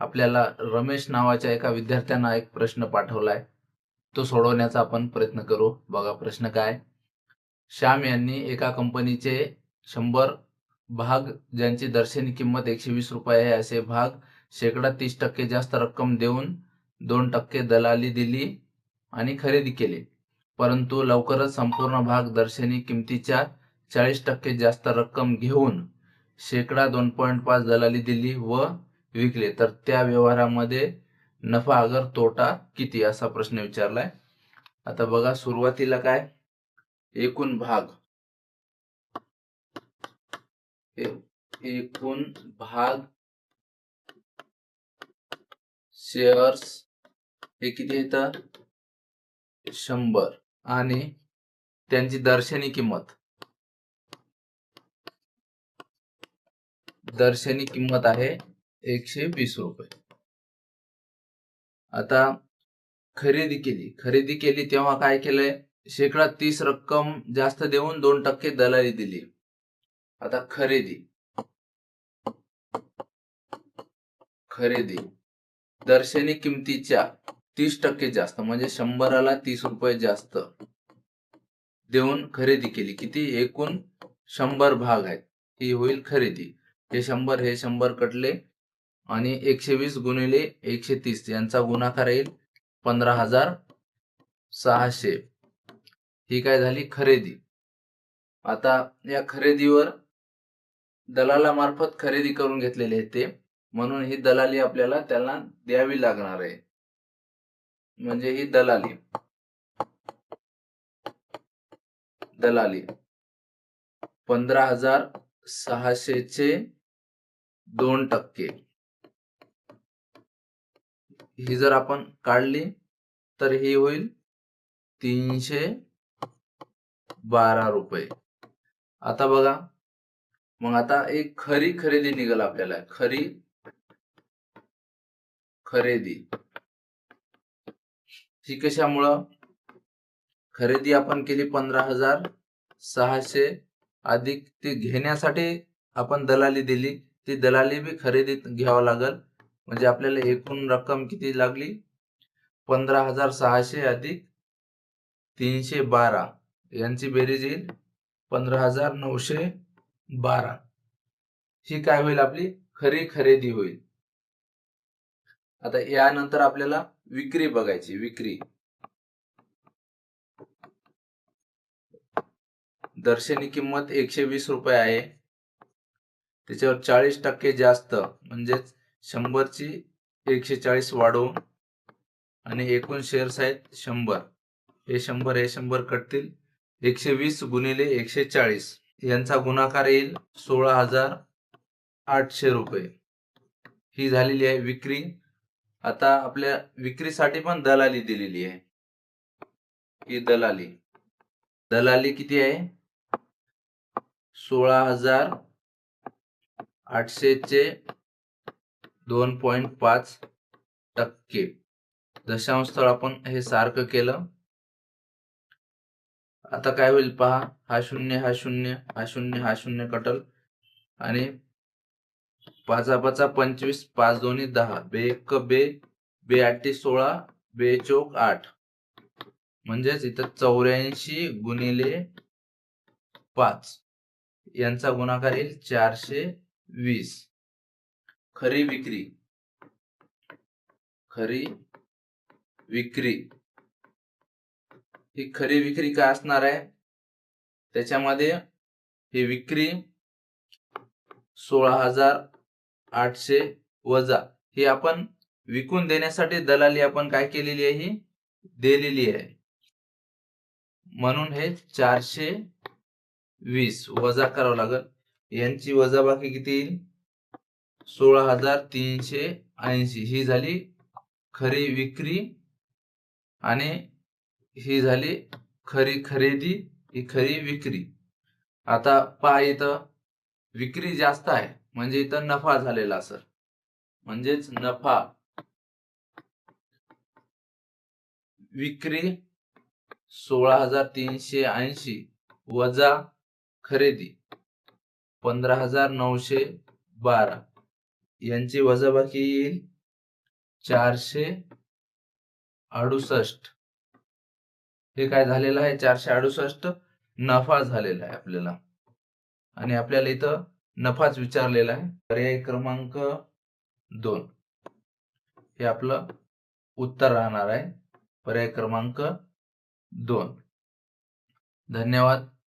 आपल्याला रमेश नावाच्या एका विद्यार्थ्यांना एक प्रश्न पाठवलाय. तो सोडवण्याचा आपण प्रयत्न करू. बघा प्रश्न काय? श्याम यांनी एका कंपनीचे शंभर भाग ज्यांची दर्शनी किंमत एकशे वीस रुपये आहे असे भाग शेकडा तीस टक्के जास्त रक्कम देऊन दोन टक्के दलाली दिली आणि खरेदी केली. परंतु लवकरच संपूर्ण भाग दर्शनी किमतीच्या चाळीस टक्के जास्त रक्कम घेऊन शेकडा दोन पॉईंट पाच दलाली दिली व विकले. तर त्या व्यवहारामध्ये नफा अगर तोटा किती असा प्रश्न विचारलाय. आता बघा सुरुवातीला काय? एकूण भाग. एकूण भाग शेअर्स हे किती येतं शंभर. आणि त्यांची दर्शनी किंमत. दर्शनी किंमत आहे एकशे वीस रुपये. आता खरेदी केली. खरेदी केली तेव्हा काय केलंय? शेकडा तीस रक्कम जास्त देऊन दोन टक्के दलाली दिली. आता खरेदी. खरेदी. दर्शनी किमतीच्या तीस टक्के जास्त म्हणजे शंभराला तीस रुपये जास्त देऊन खरेदी केली. किती? एकूण शंभर भाग आहेत. ही होईल खरेदी. हे शंभर हे शंभर कटले आणि एकशे वीस गुणिले एकशे तीस यांचा गुणाकार येईल पंधरा हजार सहाशे. ही काय झाली? खरेदी. आता या खरेदीवर दलालामार्फत खरेदी करून घेतलेले आहे ते. म्हणून ही दलाली आपल्याला त्यांना द्यावी लागणार आहे. म्हणजे ही दलाली. दलाली. पंधरा हजार सहाशेचे दोन टक्के. ही जर आपण काढली तर ही होईल तीनशे बारा रुपये. आता बघा मग आता एक खरी खरेदी निघेल आपल्याला. खरी खरेदी. ही कशामुळं? खरेदी आपण केली पंधरा हजार सहाशे. अधिक ती घेण्यासाठी आपण दलाली दिली. ती दलाली बी खरेदीत घ्यावं लागल. म्हणजे आपल्याला एकूण रक्कम किती लागली? पंधरा हजार सहाशे अधिक तीनशे बारा. यांची बेरीज येईल पंधरा हजार नऊशे बारा. ही काय होईल आपली? खरी खरेदी होईल. आता यानंतर आपल्याला विक्री बघायची विक्री. दर्शनी किंमत एकशे वीस रुपये आहे. त्याच्यावर चाळीस टक्के जास्त म्हणजेच शंभरची एकशे चाळीस वाढवून आणि एकूण शेअर्स आहेत शंभर. हे शंभर हे शंभर कटतील. एकशे वीस गुणिले एकशे चाळीस. यांचा गुणाकार येईल सोळा हजार आठशे रुपये. ही झालेली आहे विक्री. आता आपल्या विक्रीसाठी पण दलाली दिलेली आहे. ही दलाली. दलाली किती आहे? सोळा हजार आठशेचे दोन पॉईंट पाच टक्के. दशांश स्थळ आपण हे सारखं केलं. आता काय होईल पहा हा शून्य हा शून्य हा शून्य हा शून्य कटल. आणि पाचा पाचा पंचवीस पाच दोन्ही दहा. बे एक बे बे आठी सोळा बे चोक आठ. म्हणजेच इथं चौऱ्याऐंशी गुणिले पाच. यांचा गुणाकार येईल चारशे वीस. खरी विक्री. खरी विक्री. ही खरी विक्री काय असणार आहे? त्याच्यामध्ये ही विक्री सोळा हजार आठशे वजा. ही आपण विकून देण्यासाठी दलाली आपण काय केलेली आहे? ही दिलेली आहे. म्हणून हे चारशे वीस वजा करावं लागेल. यांची वजाबाकी किती येईल? सोळा हजार तीनशे ऐंशी. ही झाली खरी विक्री आणि ही झाली खरी खरेदी ही खरी विक्री. आता पहा इथं विक्री जास्त आहे म्हणजे इथं नफा झालेला सर. म्हणजेच नफा. विक्री सोळा हजार तीनशे ऐंशी वजा खरेदी पंधरा हजार नऊशे बारा. यांची वजाबाकी येईल चारशे अडुसष्ट. हे काय झालेलं आहे? चारशे अडुसष्ट नफा झालेला आहे आपल्याला. आणि आपल्याला इथं नफाच विचारलेला आहे. पर्याय क्रमांक दोन. हे आपलं उत्तर राहणार आहे. पर्याय क्रमांक दोन. धन्यवाद.